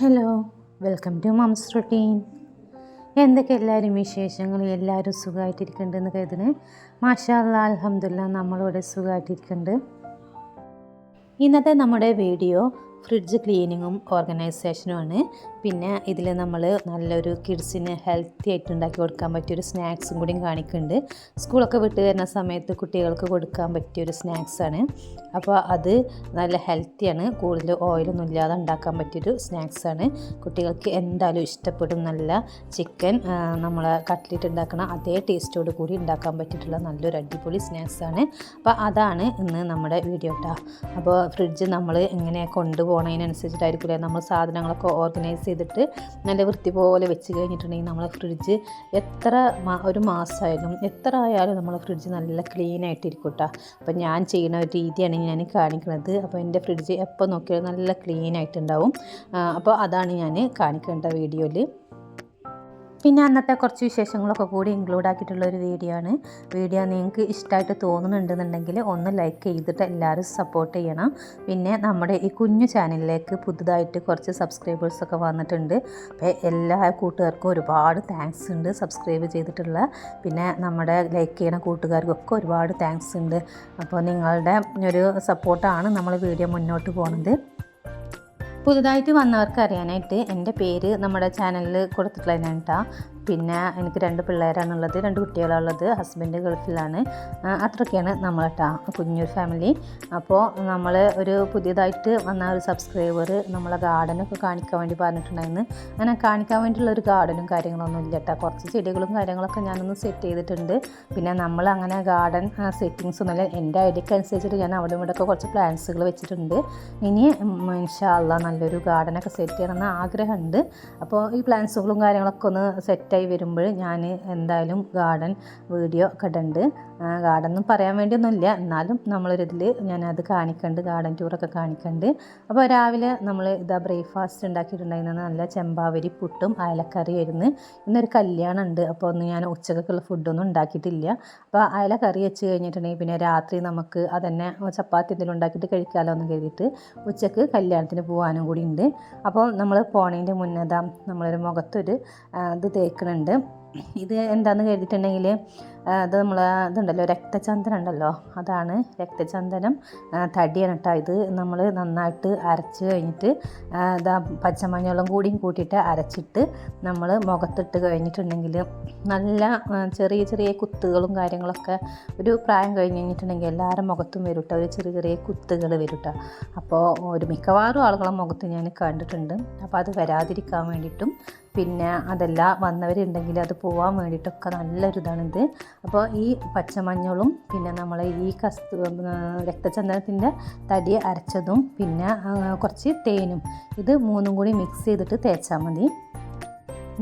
Hello welcome to mom's routine എന്തൊക്കെ എല്ലാവരും വിശേഷങ്ങൾ? എല്ലാവരും സുഖമായിട്ടിരിക്കുന്നുണ്ടെന്ന് കരുതുന്നു. മാഷാല്ല അലഹമില്ല നമ്മളിവിടെ സുഖമായിട്ടിരിക്കുന്നുണ്ട്. ഇന്നത്തെ നമ്മുടെ വീഡിയോ ഫ്രിഡ്ജ് ക്ലീനിങ്ങും ഓർഗനൈസേഷനുമാണ് പിന്നെ ഇതിൽ നമ്മൾ നല്ലൊരു കിഡ്സിന് ഹെൽത്തി ആയിട്ട് ഉണ്ടാക്കി കൊടുക്കാൻ പറ്റിയൊരു സ്നാക്സും കൂടിയും കാണിക്കുന്നുണ്ട് സ്കൂളൊക്കെ വിട്ട് വരുന്ന സമയത്ത് കുട്ടികൾക്ക് കൊടുക്കാൻ പറ്റിയൊരു സ്നാക്സാണ് അപ്പോൾ അത് നല്ല ഹെൽത്തിയാണ് കൂടുതൽ ഓയിലൊന്നും ഇല്ലാതെ ഉണ്ടാക്കാൻ പറ്റിയൊരു സ്നാക്സാണ് കുട്ടികൾക്ക് എന്തായാലും ഇഷ്ടപ്പെടും നല്ല ചിക്കൻ നമ്മൾ കട്ട്ലേറ്റ് ഉണ്ടാക്കണ അതേ ടേസ്റ്റോട് കൂടി ഉണ്ടാക്കാൻ പറ്റിയിട്ടുള്ള നല്ലൊരു അടിപൊളി സ്നാക്സാണ് അപ്പോൾ അതാണ് ഇന്ന് നമ്മുടെ വീഡിയോ കേട്ടോ അപ്പോൾ ഫ്രിഡ്ജ് നമ്മൾ എങ്ങനെ കൊണ്ടുപോകണതിനനുസരിച്ചിട്ടായിരിക്കില്ല നമ്മൾ സാധനങ്ങളൊക്കെ ഓർഗനൈസ് ചെയ്തിട്ട് നല്ല വൃത്തി പോലെ വെച്ച് കഴിഞ്ഞിട്ടുണ്ടെങ്കിൽ നമ്മളെ ഫ്രിഡ്ജ് എത്ര ഒരു മാസമായാലും എത്ര ആയാലും നമ്മളെ ഫ്രിഡ്ജ് നല്ല ക്ലീൻ കേട്ടോ അപ്പോൾ ഞാൻ ചെയ്യുന്ന ഒരു രീതിയാണ് ഞാൻ കാണിക്കുന്നത്. അപ്പോൾ എന്റെ ഫ്രിഡ്ജ് എപ്പോൾ നോക്കിയാലും നല്ല ആ, അപ്പോൾ അതാണ് ഞാൻ കാണിക്കേണ്ട വീഡിയോയിൽ പിന്നെ അന്നത്തെ കുറച്ച് വിശേഷങ്ങളൊക്കെ കൂടി ഇൻക്ലൂഡ് ആക്കിയിട്ടുള്ള ഒരു വീഡിയോ ആണ്. വീഡിയോ നിങ്ങൾക്ക് ഇഷ്ടമായിട്ട് തോന്നുന്നുണ്ടെന്നുണ്ടെങ്കിൽ ഒന്ന് ലൈക്ക് ചെയ്തിട്ട് എല്ലാവരും സപ്പോർട്ട് ചെയ്യണം. പിന്നെ നമ്മുടെ ഈ കുഞ്ഞു ചാനലിലേക്ക് പുതുതായിട്ട് കുറച്ച് സബ്സ്ക്രൈബേഴ്സൊക്കെ വന്നിട്ടുണ്ട്. അപ്പോൾ എല്ലാ കൂട്ടുകാർക്കും ഒരുപാട് താങ്ക്സ് ഉണ്ട് സബ്സ്ക്രൈബ് ചെയ്തിട്ടുള്ള. പിന്നെ നമ്മുടെ ലൈക്ക് ചെയ്യണ കൂട്ടുകാർക്കൊക്കെ ഒരുപാട് താങ്ക്സ് ഉണ്ട്. അപ്പോൾ നിങ്ങളുടെ ഒരു സപ്പോർട്ടാണ് നമ്മൾ വീഡിയോ മുന്നോട്ട് പോകുന്നത് പുതുതായിട്ട് വന്നവർക്ക് അറിയാനായിട്ട് എന്റെ പേര് നമ്മുടെ ചാനലിൽ കൊടുത്തിട്ടുള്ളതിനാണ് കേട്ടോ. പിന്നെ എനിക്ക് രണ്ട് പിള്ളേരാണുള്ളത് രണ്ട് കുട്ടികളാണുള്ളത് ഹസ്ബൻഡ് ഗൾഫിലാണ്. അത്രയൊക്കെയാണ് കേട്ടോ കുഞ്ഞൊരു ഫാമിലി അപ്പോൾ നമ്മൾ ഒരു പുതിയതായിട്ട് വന്ന ഒരു സബ്സ്ക്രൈബർ നമ്മളെ ഗാർഡനൊക്കെ കാണിക്കാൻ വേണ്ടി പറഞ്ഞിട്ടുണ്ടായിരുന്നു. അങ്ങനെ കാണിക്കാൻ വേണ്ടിയുള്ള ഒരു ഗാർഡനും കാര്യങ്ങളൊന്നും ഇല്ല കേട്ടോ കുറച്ച് ചെടികളും കാര്യങ്ങളൊക്കെ ഞാനൊന്ന് സെറ്റ് ചെയ്തിട്ടുണ്ട്. പിന്നെ നമ്മൾ അങ്ങനെ ഗാർഡൻ സെറ്റിങ്സ് ഒന്നുമില്ല. എന്റെ ഐഡിയക്ക് അനുസരിച്ചിട്ട് ഞാൻ അവിടെ ഇവിടെയൊക്കെ കുറച്ച് പ്ലാന്റ്സുകൾ വെച്ചിട്ടുണ്ട്. ഇനി ഇൻഷാല്ല നല്ലൊരു ഗാർഡനൊക്കെ സെറ്റ് ചെയ്യണമെന്ന് ആഗ്രഹമുണ്ട് അപ്പോൾ ഈ പ്ലാന്റ്സുകളും കാര്യങ്ങളൊക്കെ ഒന്ന് സെറ്റായി വരുമ്പോൾ ഞാൻ എന്തായാലും ഗാർഡൻ വീഡിയോ ഒക്കെ ഇടുന്നുണ്ട് ഗാർഡൻ ഒന്നും പറയാൻ വേണ്ടിയൊന്നുമില്ല. എന്നാലും നമ്മളൊരിതിൽ ഞാനത് കാണിക്കുന്നുണ്ട് ഗാർഡൻ ടൂറൊക്കെ കാണിക്കണ്ട്. അപ്പോൾ രാവിലെ നമ്മൾ ഇതാ ബ്രേക്ക്ഫാസ്റ്റ് ഉണ്ടാക്കിയിട്ടുണ്ടായിരുന്നത് നല്ല ചെമ്പാവരി പുട്ടും അയലക്കറി ആയിരുന്നു ഇന്നൊരു കല്യാണം ഉണ്ട്. അപ്പോൾ ഒന്ന് ഞാൻ ഉച്ചക്കൊക്കെയുള്ള ഫുഡൊന്നും ഉണ്ടാക്കിയിട്ടില്ല. അപ്പോൾ അയലക്കറി കറി വെച്ച് കഴിഞ്ഞിട്ടുണ്ടെങ്കിൽ പിന്നെ രാത്രി നമുക്ക് അതന്നെ ചപ്പാത്തി എന്തെങ്കിലും ഉണ്ടാക്കിയിട്ട് കഴിക്കാമല്ലോ എന്ന് കരുതിയിട്ട് ഉച്ചയ്ക്ക് കല്യാണത്തിന് പോകാനും കൂടി ഉണ്ട്. അപ്പോൾ നമ്മൾ പോണേന്റെ മുന്നേ നമ്മളൊരു മുഖത്തൊരു ഇത് ഇത് തേക്കുന്നുണ്ട് ഇത് എന്താന്ന് കരുതിയിട്ടുണ്ടെങ്കിൽ അത് നമ്മൾ ഇതുണ്ടല്ലോ രക്തചന്ദനം ഉണ്ടല്ലോ അതാണ് രക്തചന്ദനം. തടിയാണ് കേട്ടോ ഇത്. നമ്മൾ നന്നായിട്ട് അരച്ച് കഴിഞ്ഞിട്ട് ഇതാ പച്ചമഞ്ഞളും കൂടിയും കൂട്ടിയിട്ട് അരച്ചിട്ട് നമ്മൾ മുഖത്തിട്ട് കഴിഞ്ഞിട്ടുണ്ടെങ്കിൽ നല്ല ചെറിയ ചെറിയ കുത്തുകളും കാര്യങ്ങളൊക്കെ ഒരു പ്രായം കഴിഞ്ഞ് കഴിഞ്ഞിട്ടുണ്ടെങ്കിൽ എല്ലാവരും മുഖത്തും വരും കേട്ടോ. ഒരു ചെറിയ ചെറിയ കുത്തുകൾ വരും കേട്ടോ. അപ്പോൾ ഒരു മിക്കവാറും ആളുകളെ മുഖത്ത് ഞാൻ കണ്ടിട്ടുണ്ട്. അപ്പോൾ അത് വരാതിരിക്കാൻ വേണ്ടിയിട്ടും പിന്നെ അതല്ല വന്നവരുണ്ടെങ്കിൽ അത് പോകാൻ വേണ്ടിയിട്ടൊക്കെ നല്ലൊരു ഇതാണിത് അപ്പോൾ ഈ പച്ചമഞ്ഞളും പിന്നെ നമ്മൾ ഈ കസ്തു രക്തചന്ദനത്തിന്റെ തടി അരച്ചതും പിന്നെ കുറച്ച് തേനും ഇത് മൂന്നും കൂടി മിക്സ് ചെയ്തിട്ട് തേച്ചാൽ മതി.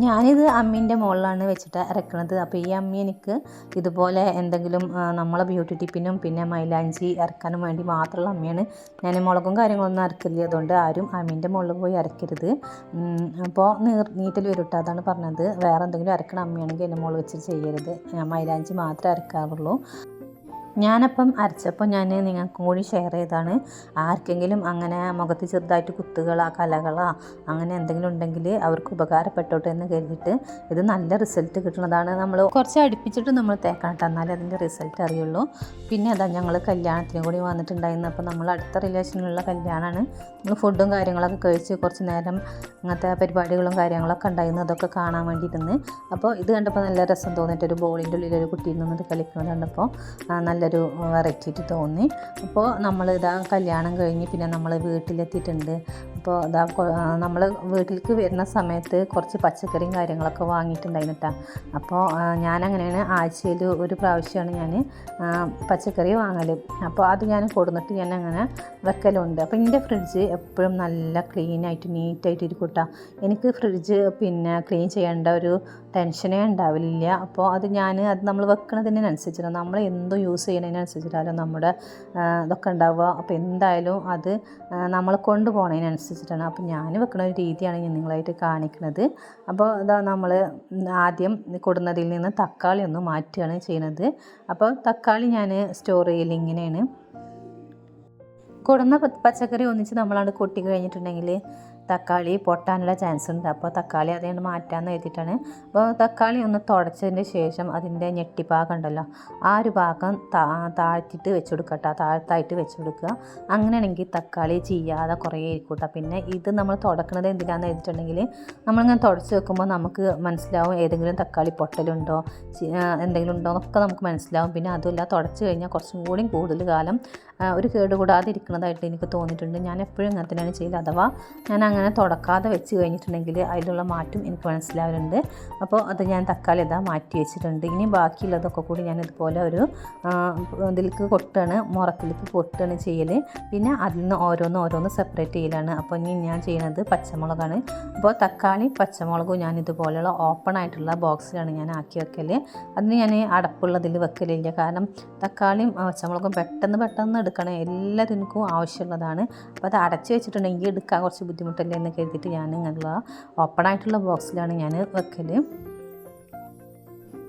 ഞാനിത് അമ്മീന്റെ മുകളിലാണ് വെച്ചിട്ട് ഇറക്കുന്നത് അപ്പോൾ ഈ അമ്മി എനിക്ക് ഇതുപോലെ എന്തെങ്കിലും നമ്മളെ ബ്യൂട്ടി ടിപ്പിനും പിന്നെ മൈലാഞ്ചി ഇറക്കാനും വേണ്ടി മാത്രമുള്ള അമ്മയാണ്. ഞാൻ മുളകും കാര്യങ്ങളൊന്നും അരക്കില്ല അതുകൊണ്ട് ആരും അമ്മീന്റെ മുകളിൽ പോയി ഇറക്കരുത് അപ്പോൾ നീർ നീറ്റൽ വരും അതാണ് പറഞ്ഞത്. വേറെ എന്തെങ്കിലും ഇറക്കണ അമ്മയാണെങ്കിൽ എന്റെ മുകളിൽ വെച്ച് ചെയ്യരുത്. മൈലാഞ്ചി മാത്രമേ അരക്കാറുള്ളൂ. ഞാനപ്പം അരച്ചപ്പോൾ ഞാൻ നിങ്ങൾക്കും കൂടി ഷെയർ ചെയ്താണ് ആർക്കെങ്കിലും അങ്ങനെ മുഖത്ത് ചെറുതായിട്ട് കുത്തുകളാ കലകളാ അങ്ങനെ എന്തെങ്കിലും ഉണ്ടെങ്കിൽ അവർക്ക് ഉപകാരപ്പെട്ടോട്ടെ എന്ന് കരുതിയിട്ട് ഇത് നല്ല റിസൾട്ട് കിട്ടുന്നതാണ്. നമ്മൾ കുറച്ച് അടുപ്പിച്ചിട്ട് നമ്മൾ തേക്കണം എന്നാലേ അതിന്റെ റിസൾട്ട് അറിയുള്ളൂ. പിന്നെ അതാ ഞങ്ങൾ കല്യാണത്തിന് കൂടി വന്നിട്ടുണ്ടായിരുന്നു. അപ്പോൾ നമ്മൾ അടുത്ത റിലേഷനിലുള്ള കല്യാണമാണ്. നമ്മൾ ഫുഡും കാര്യങ്ങളൊക്കെ കഴിച്ച് കുറച്ച് നേരം അങ്ങനത്തെ പരിപാടികളും കാര്യങ്ങളൊക്കെ ഉണ്ടായിരുന്നു. അതൊക്കെ കാണാൻ വേണ്ടിയിരുന്ന് അപ്പോൾ ഇത് കണ്ടപ്പോൾ നല്ല രസം തോന്നിയിട്ട് ഒരു ബോളിന്റെ ഉള്ളിൽ ഒരു കുട്ടി നിന്നിട്ട് കളിക്കുന്നത് കണ്ടപ്പോൾ ആ, നല്ലൊരു വെറൈറ്റി ആയിട്ട് തോന്നി. അപ്പോൾ നമ്മൾ ഇതാ കല്യാണം കഴിഞ്ഞ് പിന്നെ നമ്മൾ വീട്ടിലെത്തിയിട്ടുണ്ട്. അപ്പോൾ ഇതാ നമ്മൾ വീട്ടിലേക്ക് വരുന്ന സമയത്ത് കുറച്ച് പച്ചക്കറിയും കാര്യങ്ങളൊക്കെ വാങ്ങിയിട്ടുണ്ടായിരുന്നു കേട്ടോ അപ്പോൾ ഞാനങ്ങനെയാണ് ആഴ്ചയിൽ ഒരു പ്രാവശ്യമാണ് ഞാൻ പച്ചക്കറി വാങ്ങൽ അപ്പോൾ അത് ഞാൻ കൊടുന്നിട്ട് ഞാൻ അങ്ങനെ വെക്കലുണ്ട്. അപ്പോൾ എന്റെ ഫ്രിഡ്ജ് എപ്പോഴും നല്ല ക്ലീനായിട്ട് നീറ്റായിട്ട് ഇരിക്കും കേട്ടോ എനിക്ക് ഫ്രിഡ്ജ് പിന്നെ ക്ലീൻ ചെയ്യേണ്ട ഒരു ടെൻഷനേ ഉണ്ടാവില്ല അപ്പോൾ അത് ഞാൻ അത് നമ്മൾ വെക്കണതിനനുസരിച്ചിട്ട്. നമ്മൾ എന്തോ യൂസ് ചെയ്യുന്നതിനനുസരിച്ചിട്ടാണ് നമ്മുടെ ഇതൊക്കെ ഉണ്ടാവുക. അപ്പോൾ എന്തായാലും അത് നമ്മൾ കൊണ്ടുപോകുന്നതിനനുസരിച്ചിട്ടാണ് അപ്പോൾ ഞാൻ വെക്കുന്ന ഒരു രീതിയാണ് ഞാൻ നിങ്ങളായിട്ട് കാണിക്കുന്നത് അപ്പോൾ ഇതാ നമ്മൾ ആദ്യം കൊടുന്നതിൽ നിന്ന് തക്കാളി ഒന്ന് മാറ്റുകയാണ് ചെയ്യുന്നത് അപ്പോൾ തക്കാളി ഞാൻ സ്റ്റോർ ചെയ്യൽ ഇങ്ങനെയാണ്. കൊടുന്ന പച്ചക്കറി ഒന്നിച്ച് നമ്മളാണ് കൊട്ടി കഴിഞ്ഞിട്ടുണ്ടെങ്കിൽ തക്കാളി പൊട്ടാനുള്ള ചാൻസ് ഉണ്ട്. അപ്പോൾ തക്കാളി അതുകൊണ്ട് മാറ്റാമെന്ന് എഴുതിയിട്ടാണ് അപ്പോൾ തക്കാളി ഒന്ന് തുടച്ചതിന് ശേഷം അതിന്റെ ഞെട്ടിപ്പാകം ഉണ്ടല്ലോ ആ ഒരു ഭാഗം താ താഴ്ത്തിയിട്ട് വെച്ച് കൊടുക്കുക കേട്ടോ. താഴ്ത്തായിട്ട് വെച്ച് കൊടുക്കുക. അങ്ങനെയാണെങ്കിൽ തക്കാളി ചെയ്യാതെ കുറേ ഇരിക്കൂട്ടോ പിന്നെ ഇത് നമ്മൾ തുടക്കുന്നത് എന്തിനാണെന്ന് എഴുതിയിട്ടുണ്ടെങ്കിൽ നമ്മളിങ്ങനെ തുടച്ച് വെക്കുമ്പോൾ നമുക്ക് മനസ്സിലാവും ഏതെങ്കിലും തക്കാളി പൊട്ടലുണ്ടോ എന്തെങ്കിലും ഉണ്ടോ എന്നൊക്കെ നമുക്ക് മനസ്സിലാവും. പിന്നെ അതുമല്ല തുടച്ച് കഴിഞ്ഞാൽ കുറച്ചും കൂടി കൂടുതൽ കാലം ഒരു കേട് കൂടാതിരിക്കുന്നതായിട്ട് എനിക്ക് തോന്നിയിട്ടുണ്ട്. ഞാൻ എപ്പോഴും അങ്ങനെ തന്നെയാണ് ചെയ്തത് അഥവാ ഞാൻ അങ്ങനെ തുടക്കാതെ വെച്ച് കഴിഞ്ഞിട്ടുണ്ടെങ്കിൽ അതിലുള്ള മാറ്റം എനിക്ക് മനസ്സിലാവുന്നുണ്ട് അപ്പോൾ അത് ഞാൻ തക്കാളി ഇതാ മാറ്റി വെച്ചിട്ടുണ്ട്. ഇനി ബാക്കിയുള്ളതൊക്കെ കൂടി ഞാൻ ഇതുപോലെ ഒരു ഇതിലേക്ക് കൊട്ടാണ് മുറത്തിലേക്ക് കൊട്ടാണ് ചെയ്യൽ പിന്നെ അതിൽ നിന്ന് ഓരോന്ന് ഓരോന്ന് സെപ്പറേറ്റ് ചെയ്യലാണ്. അപ്പോൾ ഇനി ഞാൻ ചെയ്യുന്നത് പച്ചമുളകാണ്. അപ്പോൾ തക്കാളി പച്ചമുളകും ഞാൻ ഇതുപോലെയുള്ള ഓപ്പൺ ആയിട്ടുള്ള ബോക്സിലാണ് ഞാൻ ആക്കി വെക്കൽ അതിന് ഞാൻ അടപ്പുള്ളതിൽ വെക്കലില്ല. കാരണം തക്കാളിയും പച്ചമുളകും പെട്ടെന്ന് പെട്ടെന്ന് എടുക്കണം. എല്ലാത്തിനും ആവശ്യമുള്ളതാണ്. അപ്പോൾ അത് അടച്ചു വെച്ചിട്ടുണ്ടെങ്കിൽ എടുക്കാൻ കുറച്ച് ബുദ്ധിമുട്ടല്ലേ എന്ന് കരുതിയിട്ട് ഞാൻ ഇങ്ങനെയുള്ള ഓപ്പൺ ആയിട്ടുള്ള ബോക്സിലാണ് ഞാൻ വെക്കൽ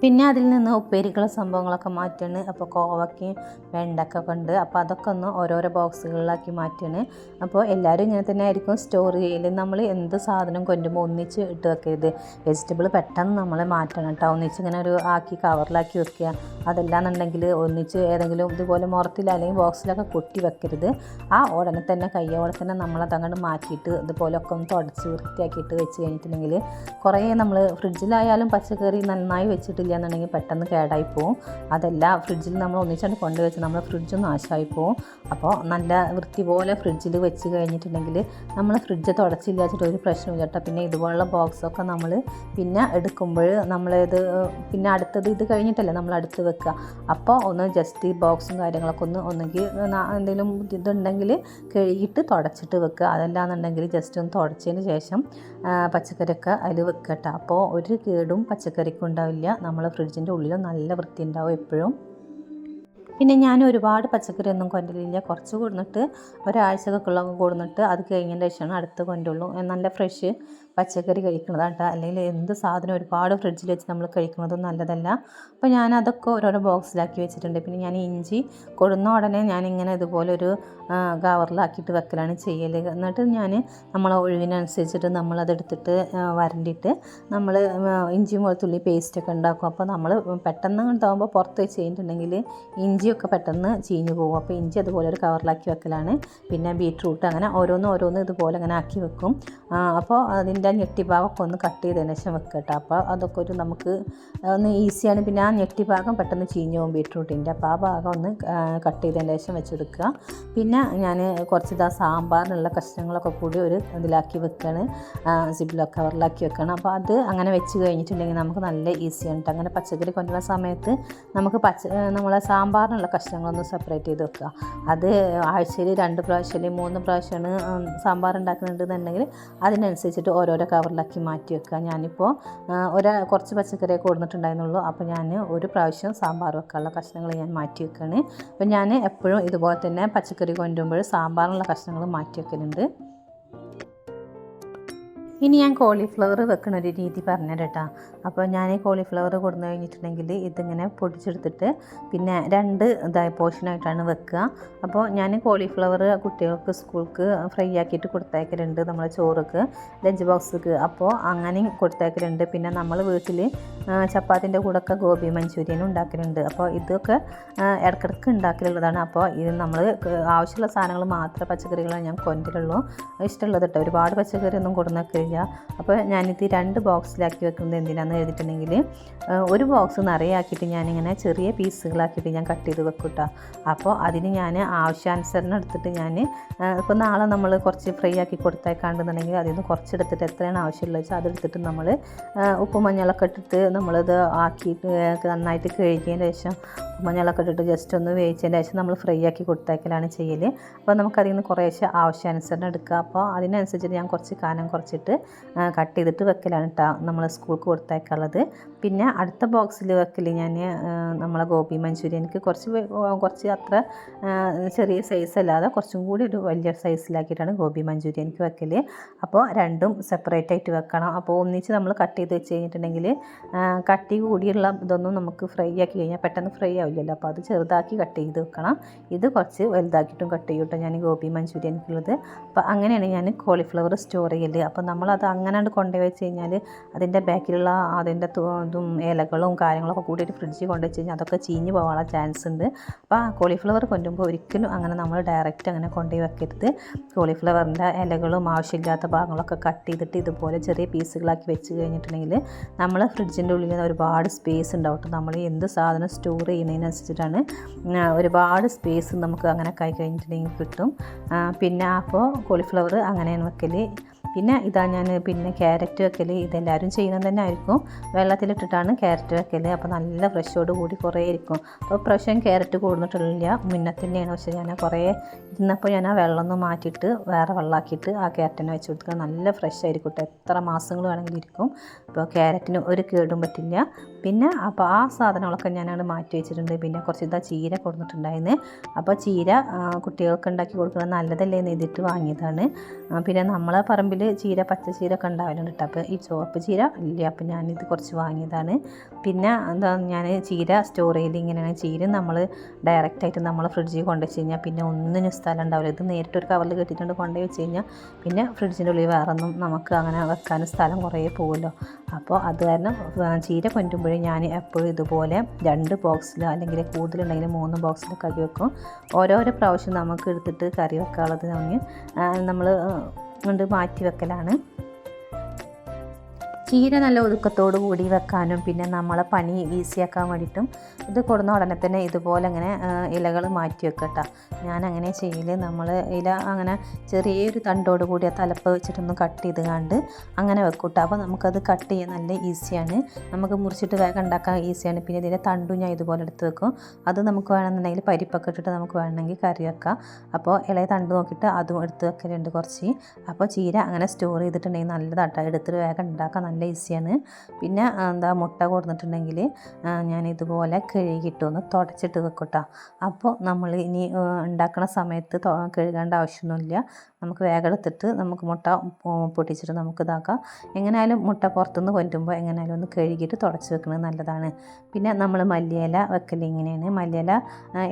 പിന്നെ അതിൽ നിന്ന് ഉപ്പേരിക്കുള്ള സംഭവങ്ങളൊക്കെ മാറ്റുകയാണ്. അപ്പോൾ കോവയ്ക്കും വെണ്ടക്ക ഒക്കെ ഉണ്ട്. അപ്പോൾ അതൊക്കെ ഒന്ന് ഓരോരോ ബോക്സുകളിലാക്കി മാറ്റുകയാണ്. അപ്പോൾ എല്ലാവരും ഇങ്ങനെ തന്നെ ആയിരിക്കും സ്റ്റോർ ചെയ്യൽ നമ്മൾ എന്ത് സാധനം കൊണ്ടുമ്പോൾ ഒന്നിച്ച് ഇട്ട് വെക്കരുത്. വെജിറ്റബിൾ പെട്ടെന്ന് നമ്മൾ മാറ്റണം കേട്ടോ. ഒന്നിച്ച് ഇങ്ങനെ ഒരു ആക്കി കവറിലാക്കി വെക്കുക. അതല്ലാന്നുണ്ടെങ്കിൽ ഒന്നിച്ച് ഏതെങ്കിലും ഇതുപോലെ മുറത്തിൽ അല്ലെങ്കിൽ ബോക്സിലൊക്കെ കൊട്ടി വെക്കരുത്. ആ ഉടനെ തന്നെ കയ്യോടെ തന്നെ നമ്മളത് അങ്ങോട്ട് മാറ്റിയിട്ട് ഇതുപോലൊക്കെ ഒന്ന് തുടച്ച് വൃത്തിയാക്കിയിട്ട് വെച്ച് കഴിഞ്ഞിട്ടുണ്ടെങ്കിൽ കുറേ നമ്മൾ ഫ്രിഡ്ജിലായാലും പച്ചക്കറി നന്നായി വെച്ചിട്ടില്ല എന്നുണ്ടെങ്കിൽ പെട്ടെന്ന് കേടായി പോവും അതല്ല ഫ്രിഡ്ജിൽ നമ്മൾ ഒന്നിച്ചാണ് കൊണ്ടുവച്ച് നമ്മൾ ഫ്രിഡ്ജ് നാശമായി പോവും അപ്പോൾ നല്ല വൃത്തി പോലെ ഫ്രിഡ്ജിൽ വെച്ച് കഴിഞ്ഞിട്ടുണ്ടെങ്കിൽ നമ്മൾ ഫ്രിഡ്ജ് തുടച്ചില്ല വെച്ചിട്ട് ഒരു പ്രശ്നമില്ല കേട്ടോ. പിന്നെ ഇതുപോലുള്ള ബോക്സൊക്കെ നമ്മൾ പിന്നെ എടുക്കുമ്പോൾ നമ്മളിത് പിന്നെ അടുത്തത് ഇത് കഴിഞ്ഞിട്ടല്ലേ നമ്മൾ അടുത്ത് വെക്കുക. അപ്പോൾ ഒന്ന് ജസ്റ്റ് ഈ ബോക്സും കാര്യങ്ങളൊക്കെ ഒന്ന് ഒന്നെങ്കിൽ എന്തെങ്കിലും ഇതുണ്ടെങ്കിൽ കഴുകിയിട്ട് തുടച്ചിട്ട് വെക്കുക. അതല്ലാന്നുണ്ടെങ്കിൽ ജസ്റ്റ് ഒന്ന് തുടച്ചതിന് ശേഷം പച്ചക്കറിയൊക്കെ അതിൽ വെക്കട്ടെ അപ്പോൾ ഒരു കേടും പച്ചക്കറിക്കും ഉണ്ടാവില്ല. നമ്മൾ ഫ്രിഡ്ജിന്റെ ഉള്ളിൽ നല്ല വൃത്തി ഉണ്ടാവും എപ്പോഴും. പിന്നെ ഞാൻ ഒരുപാട് പച്ചക്കറി ഒന്നും കൊണ്ടുവരില്ല കുറച്ച് കൊടുന്നിട്ട് ഒരാഴ്ചക്കൊക്കെ കൊടുന്നിട്ട് അത് കഴിഞ്ഞതിന്റെ ശേഷമാണ് അടുത്ത് കൊണ്ടുള്ളൂ നല്ല ഫ്രഷ് പച്ചക്കറി കഴിക്കുന്നതാണ് കേട്ടോ അല്ലെങ്കിൽ എന്ത് സാധനം ഒരുപാട് ഫ്രിഡ്ജിൽ വെച്ച് നമ്മൾ കഴിക്കുന്നതും നല്ലതല്ല. അപ്പോൾ ഞാൻ അതൊക്കെ ഓരോരോ ബോക്സിലാക്കി വെച്ചിട്ടുണ്ട്. പിന്നെ ഞാൻ ഇഞ്ചി കൊടുന്ന ഉടനെ ഞാനിങ്ങനെ ഇതുപോലൊരു ഒരു കവറിലാക്കിയിട്ട് വെക്കലാണ് ചെയ്യൽ എന്നിട്ട് ഞാൻ നമ്മളെ ഒഴിവിനനുസരിച്ചിട്ട് നമ്മളതെടുത്തിട്ട് വരണ്ടിയിട്ട് നമ്മൾ ഇഞ്ചി വെളുത്തുള്ളി പേസ്റ്റൊക്കെ ഉണ്ടാക്കും. അപ്പോൾ നമ്മൾ പെട്ടെന്ന് ഉണ്ടാകുമ്പോൾ പുറത്ത് വെച്ച് കഴിഞ്ഞിട്ടുണ്ടെങ്കിൽ ഇഞ്ചിയൊക്കെ പെട്ടെന്ന് ചീഞ്ഞു പോകും. അപ്പോൾ ഇഞ്ചി അതുപോലെ ഒരു കവറിലാക്കി വെക്കലാണ്. പിന്നെ ബീട്രൂട്ട് അങ്ങനെ ഓരോന്ന് ഓരോന്ന് ഇതുപോലെ അങ്ങനെ ആക്കി വെക്കും. അപ്പോൾ അതിന്റെ ഞെട്ടി ഭാഗമൊക്കെ ഒന്ന് കട്ട് ചെയ്തതിന് ശേഷം കേട്ടോ അപ്പോൾ അതൊക്കെ ഒരു നമുക്ക് ഒന്ന് ഈസിയാണ് പിന്നെ ആ ഞെട്ടിഭാഗം പെട്ടെന്ന് ചീഞ്ഞു പോകും ബീട്രൂട്ടിന്റെ അപ്പോൾ ആ ഭാഗം ഒന്ന് കട്ട് ചെയ്തതിന് ശേഷം വെച്ചെടുക്കുക. പിന്നെ ഞാൻ കുറച്ച് ഇതാ സാമ്പാറിനുള്ള കഷ്ണങ്ങളൊക്കെ കൂടി ഒരു ഇതിലാക്കി വെക്കുകയാണ് സിബിലൊക്കെ കവറിലാക്കി വെക്കണം. അപ്പോൾ അത് അങ്ങനെ വെച്ച് കഴിഞ്ഞിട്ടുണ്ടെങ്കിൽ നമുക്ക് നല്ല ഈസിയാണ് അങ്ങനെ പച്ചക്കറി കൊണ്ടുവരുന്ന സമയത്ത് നമുക്ക് പച്ച നമ്മളെ സാമ്പാറിനുള്ള കഷ്ണങ്ങളൊന്ന് സെപ്പറേറ്റ് ചെയ്ത് വെക്കുക. അത് ആഴ്ചയിൽ രണ്ട് പ്രാവശ്യം അല്ലെങ്കിൽ മൂന്ന് പ്രാവശ്യമാണ് സാമ്പാർ ഉണ്ടാക്കുന്നുണ്ടെന്നുണ്ടെങ്കിൽ അതിനനുസരിച്ചിട്ട് ഓരോരോ കവറിലാക്കി മാറ്റി വെക്കുക. ഞാനിപ്പോൾ ഒരു കുറച്ച് പച്ചക്കറിയൊക്കെ കൊടുത്തിട്ടുണ്ടായിരുന്നുള്ളൂ. അപ്പോൾ ഞാൻ ഒരു പ്രാവശ്യം സാമ്പാർ വെക്കാനുള്ള കഷ്ണങ്ങൾ ഞാൻ മാറ്റി വെക്കുകയാണ് അപ്പോൾ ഞാൻ എപ്പോഴും ഇതുപോലെ തന്നെ പച്ചക്കറി കൊണ്ടുവരുമ്പോൾ സാമ്പാറിനുള്ള കഷ്ണങ്ങൾ മാറ്റി വെക്കലുണ്ട്. ഇനി ഞാൻ കോളിഫ്ലവർ വെക്കണ ഒരു രീതി പറഞ്ഞു കേട്ടോ അപ്പോൾ ഞാൻ കോളിഫ്ലവർ കൊടുന്നു കഴിഞ്ഞിട്ടുണ്ടെങ്കിൽ ഇതിങ്ങനെ പൊടിച്ചെടുത്തിട്ട് പിന്നെ രണ്ട് ഇതായ പോർഷനായിട്ടാണ് വെക്കുക. അപ്പോൾ ഞാൻ കോളിഫ്ലവർ കുട്ടികൾക്ക് സ്കൂൾക്ക് ഫ്രൈ ആക്കിയിട്ട് കൊടുത്തേക്കലുണ്ട് നമ്മളെ ചോറുക്ക് ലഞ്ച് ബോക്സിക്ക് അപ്പോൾ അങ്ങനെയും കൊടുത്തേക്കലുണ്ട് പിന്നെ നമ്മൾ വീട്ടിൽ ചപ്പാത്തിന്റെ കൂടെ ഒക്കെ ഗോബി മഞ്ചൂരിയനും ഉണ്ടാക്കലുണ്ട്. അപ്പോൾ ഇതൊക്കെ ഇടക്കിടക്ക് ഉണ്ടാക്കലുള്ളതാണ്. അപ്പോൾ ഇത് നമ്മൾ ആവശ്യമുള്ള സാധനങ്ങൾ മാത്രമേ പച്ചക്കറികളാണ് ഞാൻ കൊണ്ടുവരുള്ളൂ ഇഷ്ടമുള്ളത് കേട്ടോ. ഒരുപാട് പച്ചക്കറി ഒന്നും കൊടുന്നൊക്കില്ല അപ്പോൾ ഞാനിത് രണ്ട് ബോക്സിലാക്കി വെക്കുന്നത് എന്തിനാണെന്ന് എഴുതിയിട്ടുണ്ടെങ്കിൽ ഒരു ബോക്സ് നിറയെ ആക്കിയിട്ട് ഞാനിങ്ങനെ ചെറിയ പീസുകളാക്കിയിട്ട് ഞാൻ കട്ട് ചെയ്ത് വെക്കും കേട്ടോ അപ്പോൾ അതിന് ഞാൻ ആവശ്യാനുസരണം എടുത്തിട്ട് ഞാൻ ഇപ്പോൾ നാളെ നമ്മൾ കുറച്ച് ഫ്രൈ ആക്കി കൊടുത്തേക്കാണ്ടെന്നുണ്ടെങ്കിൽ അതിൽ നിന്ന് കുറച്ചെടുത്തിട്ട് എത്രയാണ് ആവശ്യമുള്ളത് വെച്ചാൽ അതെടുത്തിട്ട് നമ്മൾ ഉപ്പ് മഞ്ഞളൊക്കെ ഇട്ടിട്ട് നമ്മളിത് ആക്കിയിട്ട് നന്നായിട്ട് കഴുകിയതിന് ശേഷം മഞ്ഞളൊക്കെ ഇട്ടിട്ട് ജസ്റ്റ് ഒന്ന് വേവിച്ചതിന് ശേഷം നമ്മൾ ഫ്രൈ ആക്കി കൊടുത്തേക്കലാണ് ചെയ്യൽ അപ്പോൾ നമുക്കതിൽ നിന്ന് കുറേശ്ശെ ആവശ്യാനുസരണം എടുക്കുക അപ്പോൾ അതിനനുസരിച്ചിട്ട് ഞാൻ കുറച്ച് കാനം കുറച്ചിട്ട് കട്ട് ചെയ്തിട്ട് വെക്കലാണ് കേട്ടോ നമ്മൾ സ്കൂൾക്ക് കൊടുത്തേക്കുള്ളത് പിന്നെ അടുത്ത ബോക്സിൽ വെക്കൽ ഞാൻ നമ്മളെ ഗോപി മഞ്ചൂരിയനിക്ക് കുറച്ച് കുറച്ച് അത്ര ചെറിയ സൈസ് അല്ലാതെ കുറച്ചും കൂടി ഒരു വലിയ സൈസിലാക്കിയിട്ടാണ് ഗോപി മഞ്ചൂരിയനിക്ക് വെക്കൽ അപ്പോൾ രണ്ടും സെപ്പറേറ്റ് ആയിട്ട് വെക്കണം. അപ്പോൾ ഒന്നിച്ച് നമ്മൾ കട്ട് ചെയ്ത് വെച്ച് കഴിഞ്ഞിട്ടുണ്ടെങ്കിൽ കട്ടി കൂടിയുള്ള ഇതൊന്നും നമുക്ക് ഫ്രൈ ആക്കി കഴിഞ്ഞാൽ പെട്ടെന്ന് ഫ്രൈ ആവില്ലല്ലോ. അപ്പോൾ അത് ചെറുതാക്കി കട്ട് ചെയ്ത് വെക്കണം. ഇത് കുറച്ച് വലുതാക്കിയിട്ടും കട്ട് ചെയ്യും കേട്ടോ ഞാൻ ഗോപി മഞ്ചൂരിയനിക്കുള്ളത് അപ്പോൾ അങ്ങനെയാണ് ഞാൻ കോളിഫ്ലവർ സ്റ്റോർ ചെയ്യൽ അപ്പോൾ നമ്മളത് അങ്ങനെ കൊണ്ടുപോയി വെച്ച് കഴിഞ്ഞാൽ അതിന്റെ ബാക്കിലുള്ള അതിന്റെ ഇതും ഇലകളും കാര്യങ്ങളൊക്കെ കൂടിയിട്ട് ഫ്രിഡ്ജിൽ കൊണ്ടുവച്ച് കഴിഞ്ഞാൽ അതൊക്കെ ചീഞ്ഞ് പോകാനുള്ള ചാൻസ് ഉണ്ട്. അപ്പോൾ ആ കോളിഫ്ലവർ കൊണ്ടുമ്പോൾ ഒരിക്കലും അങ്ങനെ നമ്മൾ ഡയറക്റ്റ് അങ്ങനെ കൊണ്ടുപോയി വെക്കരുത്. കോളിഫ്ലവറിന്റെ ഇലകളും ആവശ്യമില്ലാത്ത ഭാഗങ്ങളൊക്കെ കട്ട് ചെയ്തിട്ട് ഇതുപോലെ ചെറിയ പീസുകളാക്കി വെച്ച് കഴിഞ്ഞിട്ടുണ്ടെങ്കിൽ നമ്മൾ ഫ്രിഡ്ജിന്റെ ഉള്ളിൽ ഒരുപാട് സ്പേസ് ഉണ്ടാവും നമ്മൾ എന്ത് സാധനം സ്റ്റോർ ചെയ്യുന്നതിനനുസരിച്ചിട്ടാണ് ഒരുപാട് സ്പേസ് നമുക്ക് അങ്ങനെ കൈ കഴിഞ്ഞിട്ടുണ്ടെങ്കിൽ കിട്ടും. പിന്നെ അപ്പോൾ കോളിഫ്ലവർ അങ്ങനെയാണ് വെക്കൽ പിന്നെ ഇതാ ഞാൻ പിന്നെ ക്യാരറ്റ് വെക്കൽ ഇതെല്ലാവരും ചെയ്യുന്നത് തന്നെ ആയിരിക്കും. വെള്ളത്തിലിട്ടിട്ടാണ് ക്യാരറ്റ് വെക്കൽ അപ്പോൾ നല്ല ഫ്രഷോട് കൂടി കുറേ ഇരിക്കും. അപ്പോൾ പ്രാവശ്യം ക്യാരറ്റ് കൂടുന്നിട്ടില്ല മുന്നേ തന്നെയാണ് പക്ഷേ ഞാൻ കുറേ ഇരുന്നപ്പോൾ ഞാൻ ആ വെള്ളമൊന്നും മാറ്റിയിട്ട് വേറെ വെള്ളമാക്കിയിട്ട് ആ ക്യാരറ്റിനെ വെച്ച് കൊടുക്കുക. നല്ല ഫ്രഷ് ആയിരിക്കും എത്ര മാസങ്ങൾ വേണമെങ്കിലും ഇരിക്കും. അപ്പോൾ ക്യാരറ്റിന് ഒരു കേടും പറ്റില്ല. പിന്നെ അപ്പോൾ ആ സാധനങ്ങളൊക്കെ ഞാനത് മാറ്റി വെച്ചിട്ടുണ്ട്. പിന്നെ കുറച്ച് ഇതാ ചീര കൊടുത്തിട്ടുണ്ടായിരുന്നു. അപ്പോൾ ചീര കുട്ടികൾക്ക് ഉണ്ടാക്കി കൊടുക്കുന്നത് നല്ലതല്ലേ എന്ന് എഴുതിയിട്ട് വാങ്ങിയതാണ്. പിന്നെ നമ്മളെ പറമ്പിൽ ചീര പച്ച ചീര ഒക്കെ ഉണ്ടാവലുണ്ട് കേട്ടോ അപ്പോൾ ഈ ചുവപ്പ് ചീര ഇല്ല അപ്പോൾ ഞാനിത് കുറച്ച് വാങ്ങിയതാണ്. പിന്നെ എന്താ ഞാൻ ചീര സ്റ്റോർ ചെയ്ത് ഇങ്ങനെയാണ് ചീര നമ്മൾ ഡയറക്റ്റായിട്ട് നമ്മൾ ഫ്രിഡ്ജിൽ കൊണ്ടുവച്ച് കഴിഞ്ഞാൽ പിന്നെ ഒന്നിനും സ്ഥലം ഉണ്ടാവില്ല. ഇത് നേരിട്ട് ഒരു കവറിൽ കെട്ടിയിട്ടുണ്ട് കൊണ്ടുപോയി വെച്ച് കഴിഞ്ഞാൽ പിന്നെ ഫ്രിഡ്ജിന്റെ ഉള്ളിൽ വേറെ ഒന്നും നമുക്ക് അങ്ങനെ വെക്കാനും സ്ഥലം കുറേ പോകുമല്ലോ അപ്പോൾ അത് കാരണം ചീര കൊണ്ടുമ്പോഴേ ഞാൻ എപ്പോഴും ഇതുപോലെ രണ്ട് ബോക്സിലോ അല്ലെങ്കിൽ കൂടുതലുണ്ടെങ്കിൽ മൂന്ന് ബോക്സിലൊക്കെ കറി വെക്കും. ഓരോരോ പ്രാവശ്യം നമുക്ക് എടുത്തിട്ട് കറി വെക്കാനുള്ളത് നമ്മൾ നമ്മൾ കൊണ്ട് മാറ്റി വെക്കലാണ്. ചീര നല്ല ഒതുക്കത്തോടു കൂടി വെക്കാനും പിന്നെ നമ്മളെ പണി ഈസിയാക്കാൻ വേണ്ടിയിട്ടും ഇത് കൊടുന്ന ഉടനെ തന്നെ ഇതുപോലെ അങ്ങനെ ഇലകൾ മാറ്റി വെക്കട്ടോ. ഞാൻ അങ്ങനെ ചെയ്യൽ നമ്മൾ ഇല അങ്ങനെ ചെറിയൊരു തണ്ടോട് കൂടി ആ തലപ്പ് വെച്ചിട്ടൊന്ന് കട്ട് ചെയ്ത് കണ്ട് അങ്ങനെ വെക്കൂട്ടോ. അപ്പോൾ നമുക്കത് കട്ട് ചെയ്യാൻ നല്ല ഈസിയാണ്. നമുക്ക് മുറിച്ചിട്ട് വേഗം ഉണ്ടാക്കാൻ ഈസിയാണ്. പിന്നെ ഇതിന്റെ തണ്ടും ഞാൻ ഇതുപോലെ എടുത്ത് വെക്കും. അത് നമുക്ക് വേണമെന്നുണ്ടെങ്കിൽ പരിപ്പൊക്കെ ഇട്ടിട്ട് നമുക്ക് വേണമെങ്കിൽ കറി വെക്കാം. അപ്പോൾ ഇളയ തണ്ട് നോക്കിയിട്ട് അതും എടുത്ത് വെക്കലുണ്ട് കുറച്ച്. അപ്പോൾ ചീര അങ്ങനെ സ്റ്റോർ ചെയ്തിട്ടുണ്ടെങ്കിൽ നല്ലതാട്ടോ. എടുത്തിട്ട് വേഗം ഉണ്ടാക്കാൻ നല്ല ഈസിയാണ് പിന്നെ എന്താ മുട്ട കൊടുത്തിട്ടുണ്ടെങ്കിൽ ഞാൻ ഇതുപോലെ കഴുകിയിട്ടൊന്ന് തുടച്ചിട്ട് വെക്കട്ടോ അപ്പോൾ നമ്മൾ ഇനി ഉണ്ടാക്കുന്ന സമയത്ത് കഴുകേണ്ട ആവശ്യമൊന്നുമില്ല. നമുക്ക് വേഗം എടുത്തിട്ട് നമുക്ക് മുട്ട പൊട്ടിച്ചിട്ട് നമുക്ക് ഇതാക്കാം. എങ്ങനെയായാലും മുട്ട പുറത്തുനിന്ന് കൊണ്ടുമ്പോൾ എങ്ങനെയായാലും ഒന്ന് കഴുകിയിട്ട് തുടച്ച് വെക്കുന്നത് നല്ലതാണ്. പിന്നെ നമ്മൾ മല്ലിയില വെക്കൽ ഇങ്ങനെയാണ്. മല്ലിയില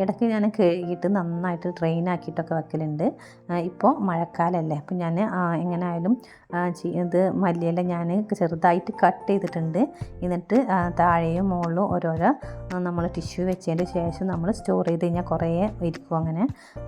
ഇടയ്ക്ക് ഞാൻ കഴുകിയിട്ട് നന്നായിട്ട് ഡ്രെയിൻ ആക്കിയിട്ടൊക്കെ വെക്കലുണ്ട്. ഇപ്പോൾ മഴക്കാലമല്ലേ അപ്പോൾ ഞാൻ എങ്ങനെയായാലും ഇത് മല്ലിയില ഞാൻ ചെറുതായിട്ട് കട്ട് ചെയ്തിട്ടുണ്ട്. എന്നിട്ട് താഴെയും മുകളിലും ഓരോരോ നമ്മൾ ടിഷ്യൂ വെച്ചതിന് ശേഷം നമ്മൾ സ്റ്റോർ ചെയ്ത് കഴിഞ്ഞാൽ കുറേ ഇരിക്കും അങ്ങനെ.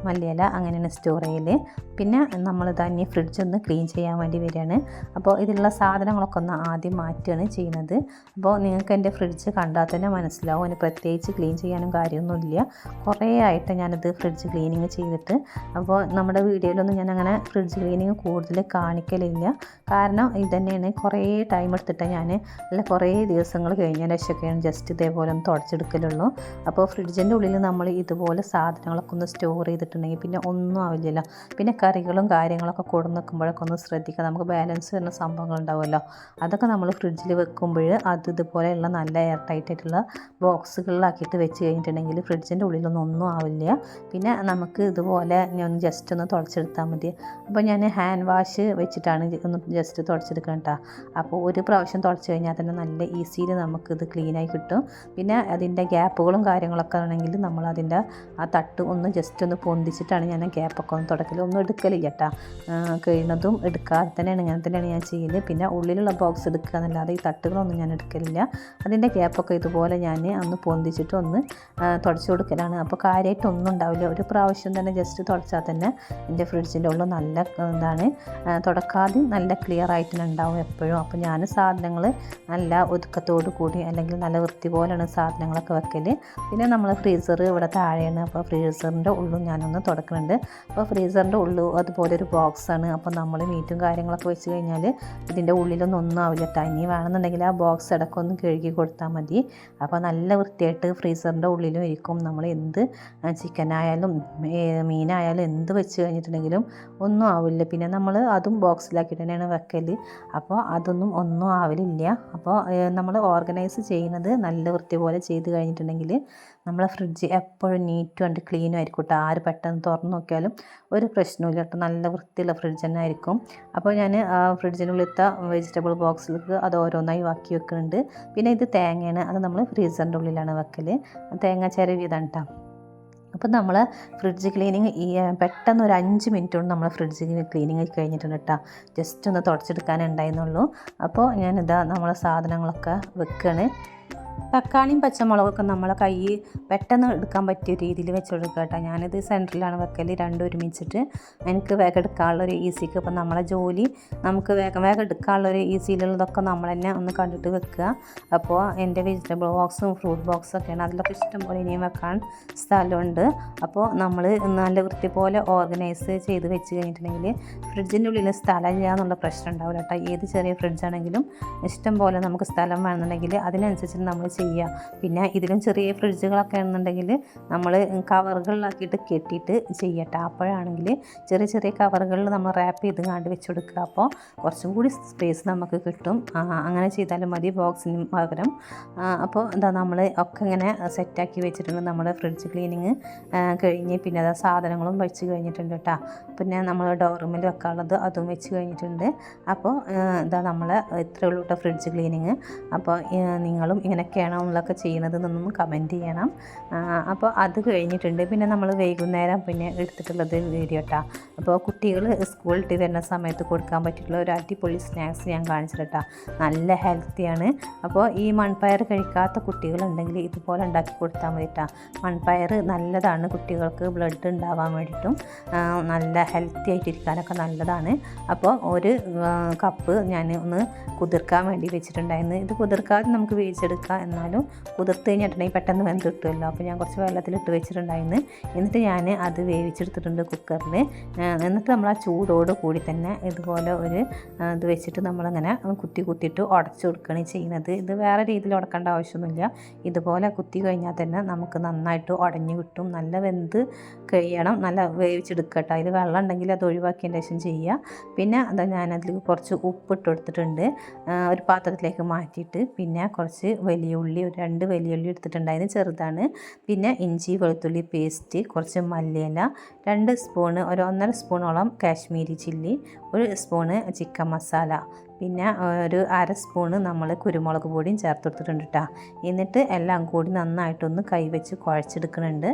മല്ലിയില അങ്ങനെയാണ് സ്റ്റോർ ചെയ്യൽ പിന്നെ നമ്മൾ തന്നെ ഫ്രിഡ്ജ് ഒന്ന് ക്ലീൻ ചെയ്യാൻ വേണ്ടി വരികയാണ്. അപ്പോൾ ഇതിലുള്ള സാധനങ്ങളൊക്കെ ഒന്ന് ആദ്യം മാറ്റുകയാണ് ചെയ്യുന്നത്. അപ്പോൾ നിങ്ങൾക്ക് എന്റെ ഫ്രിഡ്ജ് കണ്ടാൽ തന്നെ മനസ്സിലാവും. അതിന് പ്രത്യേകിച്ച് ക്ലീൻ ചെയ്യാനും കാര്യമൊന്നുമില്ല കുറേ ആയിട്ട് ഞാനത് ഫ്രിഡ്ജ് ക്ലീനിങ് ചെയ്തിട്ട്. അപ്പോൾ നമ്മുടെ വീഡിയോയിലൊന്നും ഞാൻ അങ്ങനെ ഫ്രിഡ്ജ് ക്ലീനിങ് കൂടുതൽ കാണിക്കലില്ല. കാരണം ഇത് തന്നെയാണ് കുറേ ടൈം എടുത്തിട്ട് ഞാൻ അല്ല കുറേ ദിവസങ്ങൾ കഴിഞ്ഞതിന് ശേഷമൊക്കെയാണ് ജസ്റ്റ് ഇതേപോലെ ഒന്ന് തുടച്ചെടുക്കലുള്ളൂ. അപ്പോൾ ഫ്രിഡ്ജിന്റെ ഉള്ളിൽ നമ്മൾ ഇതുപോലെ സാധനങ്ങളൊക്കെ ഒന്ന് സ്റ്റോർ ചെയ്തിട്ടുണ്ടെങ്കിൽ പിന്നെ ഒന്നും ആവില്ലല്ലോ. പിന്നെ കറികളും കാര്യങ്ങളൊക്കെ കൊടുന്ന് നിൽക്കുമ്പോഴൊക്കെ ഒന്ന് ശ്രദ്ധിക്കുക. നമുക്ക് ബാലൻസ് വരുന്ന സംഭവങ്ങൾ ഉണ്ടാവുമല്ലോ. അതൊക്കെ നമ്മൾ ഫ്രിഡ്ജിൽ വെക്കുമ്പോൾ അത് ഇതുപോലെയുള്ള നല്ല എയർ ടൈറ്റ് ആയിട്ടുള്ള ബോക്സുകളിലാക്കിയിട്ട് വെച്ച് കഴിഞ്ഞിട്ടുണ്ടെങ്കിൽ ഫ്രിഡ്ജിന്റെ ഉള്ളിലൊന്നും ഒന്നും ആവില്ല. പിന്നെ നമുക്ക് ഇതുപോലെ ഞാൻ ജസ്റ്റ് ഒന്ന് തുടച്ചെടുത്താൽ മതി. അപ്പോൾ ഞാൻ ഹാൻഡ് വാഷ് വെച്ചിട്ടാണ് ഒന്ന് ജസ്റ്റ് തുടച്ചെടുക്കണം കേട്ടോ അപ്പോൾ ഒരു പ്രാവശ്യം തുടച്ച് കഴിഞ്ഞാൽ തന്നെ നല്ല ഈസിയിൽ നമുക്കിത് ക്ലീനായി കിട്ടും. പിന്നെ അതിന്റെ ഗ്യാപ്പുകളും കാര്യങ്ങളൊക്കെ ആണെങ്കിൽ നമ്മൾ അതിന്റെ ആ തട്ട് ഒന്ന് ജസ്റ്റ് ഒന്ന് പൊന്തിച്ചിട്ടാണ് ഞാൻ ഗ്യാപ്പൊക്കെ ഒന്ന് തുടക്കൽ ഒന്നും എടുക്കലില്ല കേട്ടോ കഴിയുന്നതും എടുക്കാതെ തന്നെയാണ് ഇങ്ങനെ തന്നെയാണ് ഞാൻ ചെയ്യുന്നത്. പിന്നെ ഉള്ളിലുള്ള ബോക്സ് എടുക്കുക എന്നല്ലാതെ ഈ തട്ടുകളൊന്നും ഞാൻ എടുക്കലില്ല. അതിന്റെ ഗ്യാപ്പൊക്കെ ഇതുപോലെ ഞാൻ അന്ന് പൊന്തിച്ചിട്ട് ഒന്ന് തുടച്ച് കൊടുക്കലാണ്. അപ്പോൾ കാര്യമായിട്ടൊന്നും ഉണ്ടാവില്ല. ഒരു പ്രാവശ്യം തന്നെ ജസ്റ്റ് തുടച്ചാൽ തന്നെ എന്റെ ഫ്രിഡ്ജിന്റെ ഉള്ളിൽ നല്ല എന്താണ് തുടക്കാതെ നല്ല ക്ലിയർ ആയിട്ട് ഉണ്ടാവും എപ്പോഴും. അപ്പോൾ ഞാൻ ഞാൻ സാധനങ്ങൾ നല്ല ഒതുക്കത്തോടു കൂടി അല്ലെങ്കിൽ നല്ല വൃത്തി പോലെയാണ് സാധനങ്ങളൊക്കെ വെക്കൽ പിന്നെ നമ്മൾ ഫ്രീസർ ഇവിടെ താഴെയാണ്. അപ്പോൾ ഫ്രീസറിന്റെ ഉള്ളും ഞാനൊന്ന് തുടക്കുന്നുണ്ട് അപ്പോൾ ഫ്രീസറിന്റെ ഉള്ളു അതുപോലെ ഒരു ബോക്സാണ്. അപ്പോൾ നമ്മൾ മീറ്റും കാര്യങ്ങളൊക്കെ വെച്ച് കഴിഞ്ഞാൽ ഇതിന്റെ ഉള്ളിലൊന്നും ഒന്നും ആവില്ല ഇനി വേണമെന്നുണ്ടെങ്കിൽ ആ ബോക്സ് ഇടയ്ക്ക് ഒന്ന് കഴുകി കൊടുത്താൽ മതി. അപ്പോൾ നല്ല വൃത്തിയായിട്ട് ഫ്രീസറിന്റെ ഉള്ളിലും ഇരിക്കും. നമ്മൾ എന്ത് ചിക്കനായാലും മീനായാലും എന്ത് വെച്ച് കഴിഞ്ഞിട്ടുണ്ടെങ്കിലും ഒന്നും ആവില്ല. പിന്നെ നമ്മൾ അതും ബോക്സിലാക്കിയിട്ട് തന്നെയാണ് വെക്കൽ അപ്പോൾ അതൊന്നും ഒന്നും ആവലില്ല. അപ്പോൾ നമ്മൾ ഓർഗനൈസ് ചെയ്യുന്നത് നല്ല വൃത്തി പോലെ ചെയ്ത് കഴിഞ്ഞിട്ടുണ്ടെങ്കിൽ നമ്മളെ ഫ്രിഡ്ജ് എപ്പോഴും നീറ്റും ആൻഡ് ക്ലീനും ആയിരിക്കും കേട്ടോ ആര് പെട്ടെന്ന് തുറന്ന് നോക്കിയാലും ഒരു പ്രശ്നമില്ല കേട്ടോ നല്ല വൃത്തിയുള്ള ഫ്രിഡ്ജ് തന്നെ ആയിരിക്കും. അപ്പോൾ ഞാൻ ആ ഫ്രിഡ്ജിനുള്ളിലത്തെ വെജിറ്റബിൾ ബോക്സിലേക്ക് അത് ഓരോന്നായി വാക്കി വെക്കുന്നുണ്ട്. പിന്നെ ഇത് തേങ്ങയാണ്. അത് നമ്മൾ ഫ്രീസറിന്റെ ഉള്ളിലാണ് വെക്കൽ തേങ്ങ ചിരവി ഇതാണ് കേട്ടോ അപ്പോൾ നമ്മൾ ഫ്രിഡ്ജ് ക്ലീനിങ് ഈ പെട്ടെന്ന് ഒരു അഞ്ച് മിനിറ്റ് കൊണ്ട് നമ്മൾ ഫ്രിഡ്ജ് ക്ലീനിങ് കഴിഞ്ഞിട്ടുണ്ട് കേട്ടോ ജസ്റ്റ് ഒന്ന് തുടച്ചെടുക്കാനുണ്ടായിരുന്നുള്ളൂ അപ്പോൾ ഞാനിതാ നമ്മളെ സാധനങ്ങളൊക്കെ വെക്കുകയാണ് തക്കാളിയും പച്ചമുളകൊക്കെ നമ്മളെ കൈ പെട്ടെന്ന് എടുക്കാൻ പറ്റിയ രീതിയിൽ വെച്ച് കൊടുക്കുക കേട്ടോ. ഞാനിത് സെന്ററിലാണ് വെക്കൽ രണ്ടും ഒരുമിച്ചിട്ട്. എനിക്ക് വേഗം എടുക്കാനുള്ളൊരു ഈസിക്ക് ഇപ്പം നമ്മളെ ജോലി നമുക്ക് വേഗം വേഗം എടുക്കാനുള്ളൊരു ഈസിയിലുള്ളതൊക്കെ നമ്മൾ തന്നെ ഒന്ന് കണ്ടിട്ട് വെക്കുക. അപ്പോൾ എന്റെ വെജിറ്റബിൾ ബോക്സും ഫ്രൂട്ട് ബോക്സും ഒക്കെയാണ്. അതിലൊക്കെ ഇഷ്ടംപോലെ ഇനിയും വെക്കാൻ സ്ഥലമുണ്ട്. അപ്പോൾ നമ്മൾ നല്ല വൃത്തി പോലെ ഓർഗനൈസ് ചെയ്ത് വെച്ച് കഴിഞ്ഞിട്ടുണ്ടെങ്കിൽ ഫ്രിഡ്ജിന്റെ ഉള്ളിൽ സ്ഥലമില്ല എന്നുള്ള പ്രശ്നം ഉണ്ടാവില്ല കേട്ടോ. ഏത് ചെറിയ ഫ്രിഡ്ജാണെങ്കിലും ഇഷ്ടം പോലെ നമുക്ക് സ്ഥലം വേണമെന്നുണ്ടെങ്കിൽ അതിനനുസരിച്ച് നമ്മൾ ചെയ്യുക പിന്നെ ഇതിലും ചെറിയ ഫ്രിഡ്ജുകളൊക്കെ ആണെന്നുണ്ടെങ്കിൽ നമ്മൾ കവറുകളിലാക്കിയിട്ട് കെട്ടിയിട്ട് ചെയ്യട്ടെ. അപ്പോഴാണെങ്കിൽ ചെറിയ ചെറിയ കവറുകളിൽ നമ്മൾ റാപ്പ് ചെയ്ത് കണ്ട് വെച്ച് കൊടുക്കുക അപ്പോൾ കുറച്ചും കൂടി സ്പേസ് നമുക്ക് കിട്ടും. അങ്ങനെ ചെയ്താലും മതി ബോക്സിന് പകരം. അപ്പോൾ എന്താ നമ്മൾ ഒക്കെ ഇങ്ങനെ സെറ്റാക്കി വെച്ചിട്ടുണ്ട്. നമ്മുടെ ഫ്രിഡ്ജ് ക്ലീനിങ് കഴിഞ്ഞ് പിന്നെ അതാ സാധനങ്ങളും വെച്ച് കഴിഞ്ഞിട്ടുണ്ട് കേട്ടോ പിന്നെ നമ്മൾ ഡോറുമിൽ വെക്കാനുള്ളത് അതും വെച്ച് കഴിഞ്ഞിട്ടുണ്ട്. അപ്പോൾ എന്താ നമ്മൾ ഇത്രയുള്ള ഫ്രിഡ്ജ് ക്ലീനിങ് അപ്പോൾ നിങ്ങളും ഇങ്ങനെയൊക്കെയാണോ നമ്മളൊക്കെ ചെയ്യുന്നത് എന്നൊന്നും കമന്റ് ചെയ്യണം അപ്പോൾ അത് കഴിഞ്ഞിട്ടുണ്ട്. പിന്നെ നമ്മൾ വൈകുന്നേരം പിന്നെ എടുത്തിട്ടുള്ളത് വീഡിയോ കേട്ടോ അപ്പോൾ കുട്ടികൾ സ്കൂൾ ഇട്ട് വരുന്ന സമയത്ത് കൊടുക്കാൻ പറ്റിയിട്ടുള്ള ഒരു അടിപൊളി സ്നാക്സ് ഞാൻ കാണിച്ചിട്ടാ നല്ല ഹെൽത്തിയാണ് അപ്പോൾ ഈ മൺപയർ കഴിക്കാത്ത കുട്ടികളുണ്ടെങ്കിൽ ഇതുപോലെ ഉണ്ടാക്കി കൊടുത്താൽ മതി കേട്ടോ മൺപയർ നല്ലതാണ്. കുട്ടികൾക്ക് ബ്ലഡ് ഉണ്ടാവാൻ വേണ്ടിയിട്ടും നല്ല ഹെൽത്തി ആയിട്ടിരിക്കാനൊക്കെ നല്ലതാണ്. അപ്പോൾ ഒരു കപ്പ് ഞാൻ ഒന്ന് കുതിർക്കാൻ വേണ്ടി വെച്ചിട്ടുണ്ടായിരുന്നു. ഇത് കുതിർക്കാതെ നമുക്ക് വേവിച്ചെടുക്കാം എന്നാലും കുതിർത്ത് കഴിഞ്ഞിട്ടുണ്ടെങ്കിൽ പെട്ടെന്ന് വെന്ത് കിട്ടുമല്ലോ. അപ്പോൾ ഞാൻ കുറച്ച് വെള്ളത്തിലിട്ട് വെച്ചിട്ടുണ്ടായിരുന്നു. എന്നിട്ട് ഞാൻ അത് വേവിച്ചെടുത്തിട്ടുണ്ട് കുക്കറിൽ. എന്നിട്ട് നമ്മൾ ആ ചൂടോട് കൂടി തന്നെ ഇതുപോലെ ഒരു ഇത് വെച്ചിട്ട് നമ്മളിങ്ങനെ കുത്തി കുത്തിയിട്ട് ഉടച്ചു കൊടുക്കുകയാണ് ചെയ്യുന്നത്. ഇത് വേറെ രീതിയിൽ ഉടക്കേണ്ട ആവശ്യമൊന്നുമില്ല. ഇതുപോലെ കുത്തി കഴിഞ്ഞാൽ തന്നെ നമുക്ക് നന്നായിട്ട് ഉടഞ്ഞു കിട്ടും. നല്ല വെന്ത് കഴിയണം. നല്ല വേവിച്ചെടുക്കട്ടെ അതിൽ വെള്ളം ഉണ്ടെങ്കിൽ അത് ഒഴിവാക്കിയതിന് ശേഷം ചെയ്യുക. പിന്നെ അത് ഞാനതിൽ കുറച്ച് ഉപ്പിട്ട് കൊടുത്തിട്ടുണ്ട്. ഒരു പാത്രത്തിലേക്ക് മാറ്റിയിട്ട് പിന്നെ കുറച്ച് വലിയ ഉള്ളി ഒരു രണ്ട് വലിയ ഉള്ളി എടുത്തിട്ടുണ്ടായിരുന്നു ചെറുതാണ്. പിന്നെ ഇഞ്ചി വെളുത്തുള്ളി പേസ്റ്റ് കുറച്ച് മല്ലിയില രണ്ട് സ്പൂണ് ഒരു ഒന്നര സ്പൂണോളം കാശ്മീരി ചില്ലി ഒരു സ്പൂണ് ചിക്കൻ മസാല പിന്നെ ഒരു അര സ്പൂണ് നമ്മൾ കുരുമുളക് പൊടിയും ചേർത്ത് കൊടുത്തിട്ടുണ്ട് കേട്ടോ എന്നിട്ട് എല്ലാം കൂടി നന്നായിട്ടൊന്ന് കൈവച്ച് കുഴച്ചെടുക്കുന്നുണ്ട്.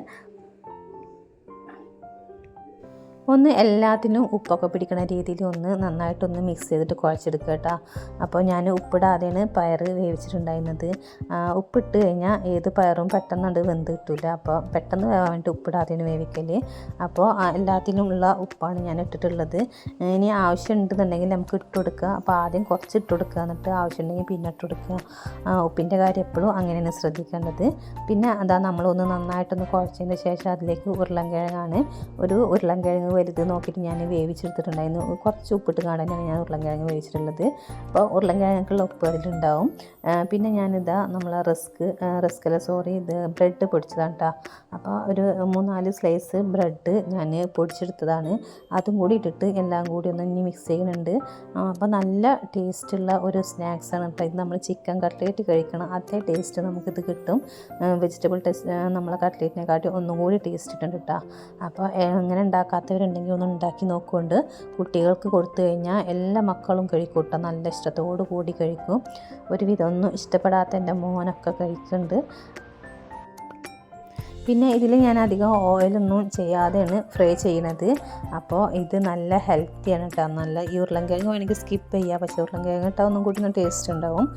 ഒന്ന് എല്ലാത്തിനും ഉപ്പൊക്കെ പിടിക്കുന്ന രീതിയിൽ ഒന്ന് നന്നായിട്ടൊന്ന് മിക്സ് ചെയ്തിട്ട് കുഴച്ചെടുക്കുക കേട്ടോ. അപ്പോൾ ഞാൻ ഉപ്പിടാതെയാണ് പയർ വേവിച്ചിട്ടുണ്ടായിരുന്നത്. ഉപ്പിട്ട് കഴിഞ്ഞാൽ ഏത് പയറും പെട്ടെന്നുണ്ട് വെന്ത് കിട്ടില്ല അപ്പോൾ പെട്ടെന്ന് വേവാൻ വേണ്ടി ഉപ്പിടാതെയാണ് വേവിക്കൽ അപ്പോൾ എല്ലാത്തിനും ഉള്ള ഉപ്പാണ് ഞാൻ ഇട്ടിട്ടുള്ളത്. ഇനി ആവശ്യമുണ്ടെന്നുണ്ടെങ്കിൽ നമുക്ക് ഇട്ട് കൊടുക്കുക. അപ്പോൾ ആദ്യം കുറച്ച് ഇട്ട് കൊടുക്കുക. എന്നിട്ട് ആവശ്യമുണ്ടെങ്കിൽ പിന്നെ ഇട്ട് കൊടുക്കുക. ഉപ്പിന്റെ കാര്യം എപ്പോഴും അങ്ങനെയാണ് ശ്രദ്ധിക്കേണ്ടത്. പിന്നെ അതാ നമ്മളൊന്ന് നന്നായിട്ടൊന്ന് കുഴച്ചതിന് ശേഷം അതിലേക്ക് ഉരുളൻകിഴങ്ങാണ്. ഒരു ഉരുളൻകിഴങ്ങ് വലുത് നോക്കിയിട്ട് ഞാൻ വേവിച്ചെടുത്തിട്ടുണ്ടായിരുന്നു. കുറച്ച് ഉപ്പിട്ട് കാണാനാണ് ഞാൻ ഉരുളൻകിഴങ്ങ് വേവിച്ചിട്ടുള്ളത്. അപ്പോൾ ഉരുളൻകിഴങ്ങുള്ള ഉപ്പ് അതിലുണ്ടാവും. പിന്നെ ഞാനിതാ നമ്മൾ റിസ്ക് റിസ്കല്ല സോറി ഇത് ബ്രെഡ് പൊടിച്ചതാണ് കേട്ടോ അപ്പോൾ ഒരു മൂന്നാൽ സ്ലൈസ് ബ്രെഡ് ഞാൻ പൊടിച്ചെടുത്തതാണ്. അതും കൂടി ഇട്ടിട്ട് എല്ലാം കൂടി ഒന്ന് ഇനി മിക്സ് ചെയ്യുന്നുണ്ട്. അപ്പോൾ നല്ല ടേസ്റ്റുള്ള ഒരു സ്നാക്സാണ് കേട്ടോ ഇത് നമ്മൾ ചിക്കൻ കട്ട്ലേറ്റ് കഴിക്കണം. അതേ ടേസ്റ്റ് നമുക്കിത് കിട്ടും. വെജിറ്റബിൾ ടേസ്റ്റ് നമ്മളെ കട്ട്ലേറ്റിനെക്കാട്ടി ഒന്നും കൂടി ടേസ്റ്റ് ഇട്ടുണ്ട് കേട്ടോ അപ്പോൾ എങ്ങനെ ഉണ്ടാക്കാത്തവരുണ്ടെങ്കിൽ ഒന്ന് ഉണ്ടാക്കി നോക്കുകൊണ്ട് കുട്ടികൾക്ക് കൊടുത്തു കഴിഞ്ഞാൽ എല്ലാ മക്കളും കഴിക്കൂട്ടോ. നല്ല ഇഷ്ടത്തോടു കൂടി കഴിക്കും. ഒരുവിധം ഒന്നും ഇഷ്ടപ്പെടാത്ത എന്റെ മോനൊക്കെ കഴിക്കുന്നുണ്ട്. പിന്നെ ഇതിൽ ഞാൻ അധികം ഓയിലൊന്നും ചെയ്യാതെയാണ് ഫ്രൈ ചെയ്യുന്നത്. അപ്പോൾ ഇത് നല്ല ഹെൽത്തിയാണ് കേട്ടോ. നല്ല ഈ ഉരുളൻകിഴങ്ങ് വേണമെങ്കിൽ സ്കിപ്പ് ചെയ്യുക പക്ഷേ ഉരുളൻകിഴങ്ങ് ഇട്ടാൽ ഒന്നും കൂടി ടേസ്റ്റ് ഉണ്ടാവും.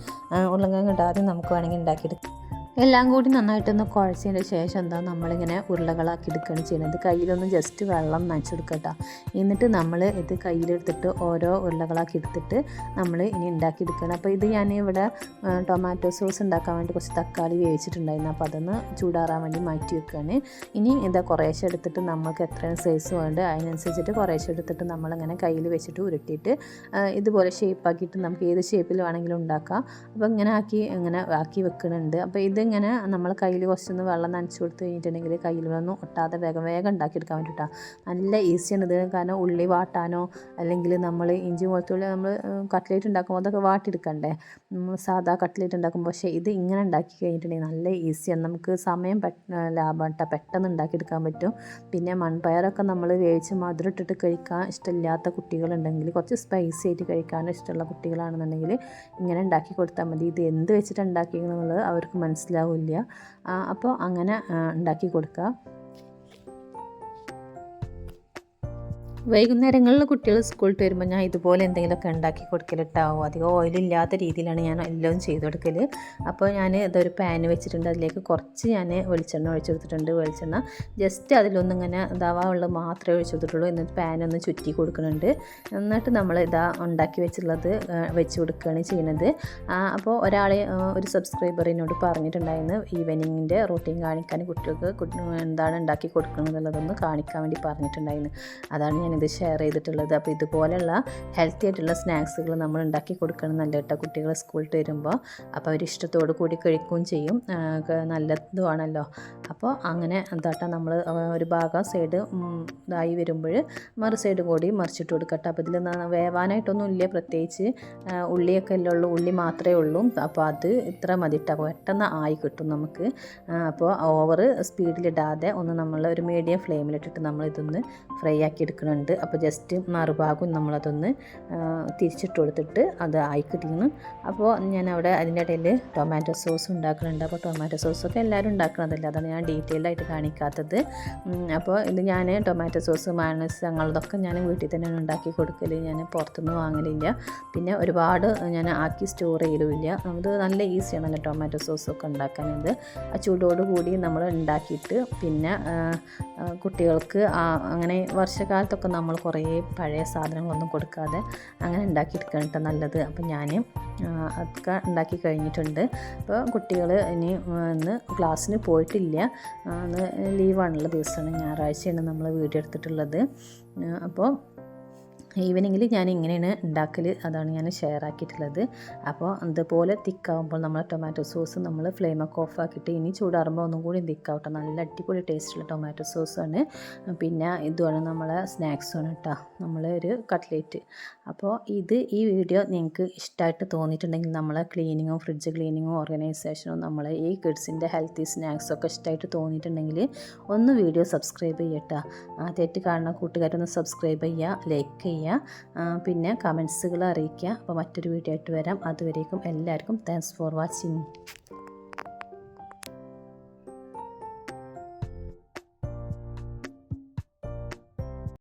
ഉരുളൻകിഴങ്ങ് ഇടാതെ നമുക്ക് വേണമെങ്കിൽ ഉണ്ടാക്കിയെടുക്കാം. എല്ലാം കൂടി നന്നായിട്ടൊന്ന് കുഴച്ചതിന് ശേഷം എന്താ നമ്മളിങ്ങനെ ഉരുളകളാക്കി എടുക്കുകയാണ് ചെയ്യുന്നത്. കയ്യിലൊന്ന് ജസ്റ്റ് വെള്ളം നനച്ചെടുക്കട്ടോ എന്നിട്ട് നമ്മൾ ഇത് കയ്യിലെടുത്തിട്ട് ഓരോ ഉരുളകളാക്കി എടുത്തിട്ട് നമ്മൾ ഇനി ഉണ്ടാക്കിയെടുക്കണം അപ്പോൾ ഇത് ഞാൻ ഇവിടെ ടൊമാറ്റോ സോസ് ഉണ്ടാക്കാൻ വേണ്ടി കുറച്ച് തക്കാളി വേവിച്ചിട്ടുണ്ടായിരുന്നു. അപ്പോൾ അതൊന്ന് ചൂടാറാൻ വേണ്ടി മാറ്റി വെക്കുകയാണ്. ഇനി ഇതാ കുറേശ്ശെ എടുത്തിട്ട് നമുക്ക് എത്രയാണ് സൈസ് വേണ്ട അതിനനുസരിച്ചിട്ട് കുറേശ്ശെ എടുത്തിട്ട് നമ്മളിങ്ങനെ കയ്യിൽ വെച്ചിട്ട് ഉരുട്ടിയിട്ട് ഇതുപോലെ ഷേപ്പ് ആക്കിയിട്ട് നമുക്ക് ഏത് ഷേപ്പിൽ വേണമെങ്കിലും ഉണ്ടാക്കാം. അപ്പോൾ ഇങ്ങനെ ആക്കി ഇങ്ങനെ ആക്കി വെക്കുന്നുണ്ട് അപ്പോൾ ഇതിങ്ങനെ നമ്മൾ കയ്യിൽ കുറച്ചൊന്ന് വെള്ളം നനച്ച് കൊടുത്ത് കഴിഞ്ഞിട്ടുണ്ടെങ്കിൽ കയ്യിൽ ഒന്നും ഒട്ടാതെ വേഗം വേഗം ഉണ്ടാക്കിയെടുക്കാൻ വേണ്ടിയിട്ടാണ് നല്ല ഈസിയാണ്. ഇത് കാരണം ഉള്ളി വാട്ടാനോ അല്ലെങ്കിൽ നമ്മൾ ഇഞ്ചി വെളുത്തുള്ളി നമ്മൾ കട്ട്ലേറ്റ് ഉണ്ടാക്കുമ്പോൾ അതൊക്കെ വാട്ടിയെടുക്കണ്ടേ? നമ്മൾ സാധാ കട്ട്ലേറ്റ് ഉണ്ടാക്കുമ്പോൾ. പക്ഷേ ഇത് ഇങ്ങനെ ഉണ്ടാക്കി കഴിഞ്ഞിട്ടുണ്ടെങ്കിൽ നല്ല ഈസിയാണ്. നമുക്ക് സമയം പെട്ട ലാഭം കേട്ടോ പെട്ടെന്ന് ഉണ്ടാക്കിയെടുക്കാൻ പറ്റും. പിന്നെ മൺപയറൊക്കെ നമ്മൾ വേവിച്ച് മധുരം ഇട്ടിട്ട് കഴിക്കാൻ ഇഷ്ടമില്ലാത്ത കുട്ടികളുണ്ടെങ്കിൽ കുറച്ച് സ്പൈസി ആയിട്ട് കഴിക്കാൻ ഇഷ്ടമുള്ള കുട്ടികളാണെന്നുണ്ടെങ്കിൽ ഇങ്ങനെ ഉണ്ടാക്കി കൊടുത്താൽ മതി. ഇത് എന്ത് വെച്ചിട്ട് ഉണ്ടാക്കിയെന്നുള്ളത് അവർക്ക് മനസ്സിലാവില്ല. അപ്പോൾ അങ്ങനെ ഉണ്ടാക്കി കൊടുക്കുക വൈകുന്നേരങ്ങളിൽ കുട്ടികൾ സ്കൂളിൽ വരുമ്പോൾ ഞാൻ ഇതുപോലെ എന്തെങ്കിലുമൊക്കെ ഉണ്ടാക്കി കൊടുക്കലിട്ടാവും അധികം ഓയിലില്ലാത്ത രീതിയിലാണ് ഞാൻ എല്ലാം ചെയ്ത് കൊടുക്കൽ അപ്പോൾ ഞാൻ ഇതൊരു പാൻ വെച്ചിട്ടുണ്ട്. അതിലേക്ക് കുറച്ച് ഞാൻ വെളിച്ചെണ്ണ ഒഴിച്ചു കൊടുത്തിട്ടുണ്ട്. വെളിച്ചെണ്ണ ജസ്റ്റ് അതിലൊന്നും ഇങ്ങനെ ഇതാവാനുള്ളത് മാത്രമേ ഒഴിച്ചു കൊടുത്തിട്ടുള്ളൂ. എന്നിട്ട് പാനൊന്ന് ചുറ്റി കൊടുക്കുന്നുണ്ട്. എന്നിട്ട് നമ്മൾ ഇതാ ഉണ്ടാക്കി വെച്ചിട്ടുള്ളത് വെച്ച് കൊടുക്കുകയാണ് ചെയ്യുന്നത്. അപ്പോൾ ഒരാളെ ഒരു സബ്സ്ക്രൈബറിനോട് പറഞ്ഞിട്ടുണ്ടായിരുന്നു. ഈവനിങ്ങിന്റെ റൂട്ടീൻ കാണിക്കാൻ കുട്ടികൾക്ക് കുട്ടി- എന്താണ് ഉണ്ടാക്കി കൊടുക്കുന്നത് എന്നുള്ളതൊന്ന് കാണിക്കാൻ വേണ്ടി പറഞ്ഞിട്ടുണ്ടായിരുന്നു. അതാണ് ഞാനിത് ഷെയർ ചെയ്തിട്ടുള്ളത്. അപ്പോൾ ഇതുപോലെയുള്ള ഹെൽത്തി ആയിട്ടുള്ള സ്നാക്സുകൾ നമ്മൾ ഉണ്ടാക്കി കൊടുക്കണം നല്ല കേട്ടോ കുട്ടികൾ സ്കൂളിൽ വരുമ്പോൾ അപ്പോൾ അവർ ഇഷ്ടത്തോടു കൂടി കഴിക്കുകയും ചെയ്യും. നല്ലതുമാണല്ലോ അപ്പോൾ അങ്ങനെ എന്താട്ടാ നമ്മൾ ഒരു ഭാഗം സൈഡ് ഇതായി വരുമ്പോൾ മറു സൈഡ് കൂടി മറിച്ചിട്ട് കൊടുക്കട്ടെ അപ്പോൾ ഇതിൽ വേവാനായിട്ടൊന്നും ഇല്ല. പ്രത്യേകിച്ച് ഉള്ളിയൊക്കെ അല്ലേ ഉള്ളൂ. ഉള്ളി മാത്രമേ ഉള്ളൂ. അപ്പോൾ അത് ഇത്ര മതി കേട്ടോ പെട്ടെന്ന് ആയി കിട്ടും നമുക്ക്. അപ്പോൾ ഓവർ സ്പീഡിലിടാതെ ഒന്ന് നമ്മൾ ഒരു മീഡിയം ഫ്ലെയിമിലിട്ടിട്ട് നമ്മൾ ഇതൊന്ന് ഫ്രൈ ആക്കി എടുക്കുന്നുണ്ട് അപ്പോൾ ജസ്റ്റ് മറുഭാഗം നമ്മളതൊന്ന് തിരിച്ചിട്ട് കൊടുത്തിട്ട് അത് ആയിക്കിട്ടിരുന്നു അപ്പോൾ ഞാൻ അവിടെ അതിന്റെ ഇടയിൽ ടൊമാറ്റോ സോസ് ഉണ്ടാക്കുന്നുണ്ട് അപ്പോൾ ടൊമാറ്റോ സോസൊക്കെ എല്ലാവരും ഉണ്ടാക്കുന്നതല്ലേ അതാണ് ഞാൻ ഡീറ്റെയിൽ ആയിട്ട് കാണിക്കാത്തത്. അപ്പോൾ ഇത് ഞാൻ ടൊമാറ്റോ സോസ് മയണസ് അങ്ങനതൊക്കെ ഞാൻ വീട്ടിൽ തന്നെയാണ് ഉണ്ടാക്കി കൊടുക്കൽ ഞാൻ പുറത്തുനിന്ന് വാങ്ങലില്ല. പിന്നെ ഒരുപാട് ഞാൻ ആക്കി സ്റ്റോർ ചെയ്യലുമില്ല. അത് നല്ല ഈസിയാണ് നല്ല ടൊമാറ്റോ സോസൊക്കെ ഉണ്ടാക്കാനത് ആ ചൂടോട് കൂടി നമ്മൾ ഉണ്ടാക്കിയിട്ട് പിന്നെ കുട്ടികൾക്ക് അങ്ങനെ വർഷകാലത്തൊക്കെ നമ്മൾ കുറേ പഴയ സാധനങ്ങളൊന്നും കൊടുക്കാതെ അങ്ങനെ ഉണ്ടാക്കിയെടുക്കണം കേട്ടോ നല്ലത്. അപ്പം ഞാൻ അതൊക്കെ ഉണ്ടാക്കി കഴിഞ്ഞിട്ടുണ്ട്. അപ്പോൾ കുട്ടികൾ ഇനി ഇന്ന് ക്ലാസ്സിന് പോയിട്ടില്ല. ഇന്ന് ലീവാണുള്ള ദിവസമാണ്. ഞായറാഴ്ചയാണ് നമ്മൾ വീഡിയോ എടുത്തിട്ടുള്ളത്. അപ്പോൾ ഈവനിങ്ങിൽ ഞാൻ ഇങ്ങനെയാണ് ഉണ്ടാക്കൽ അതാണ് ഞാൻ ഷെയർ ആക്കിയിട്ടുള്ളത്. അപ്പോൾ അതുപോലെ തിക്കാവുമ്പോൾ നമ്മൾ ടൊമാറ്റോ സോസ് നമ്മൾ ഫ്ലെയിമൊക്കെ ഓഫ് ആക്കിയിട്ട് ഇനി ചൂടാറുമ്പോൾ ഒന്നും കൂടി തിക്കാവട്ടെ. നല്ല അടിപൊളി ടേസ്റ്റുള്ള ടൊമാറ്റോ സോസാണ് പിന്നെ ഇതുമാണ് നമ്മളെ സ്നാക്സാണ് കേട്ടോ നമ്മളെ ഒരു കട്ട്ലേറ്റ് അപ്പോൾ ഇത് ഈ വീഡിയോ നിങ്ങൾക്ക് ഇഷ്ടമായിട്ട് തോന്നിയിട്ടുണ്ടെങ്കിൽ നമ്മളെ ക്ലീനിങ്ങും ഫ്രിഡ്ജ് ക്ലീനിങ്ങും ഓർഗനൈസേഷനോ നമ്മളെ ഈ കിഡ്സിന്റെ ഹെൽത്തി സ്നാക്സൊക്കെ ഇഷ്ടമായിട്ട് തോന്നിയിട്ടുണ്ടെങ്കിൽ ഒന്ന് വീഡിയോ സബ്സ്ക്രൈബ് ചെയ്യട്ടോ. ആദ്യമായിട്ട് കാണുന്ന കൂട്ടുകാരൊന്ന് സബ്സ്ക്രൈബ് ചെയ്യുക ലൈക്ക് ചെയ്യുക ആ, പിന്നെ കമൻസുകൾ അറിയിക്കുക. അപ്പോൾ മറ്റൊരു വീഡിയോ ആയിട്ട് വരാം. അതുവരേക്കും എല്ലാവർക്കും താങ്ക്സ് ഫോർ വാച്ചിങ്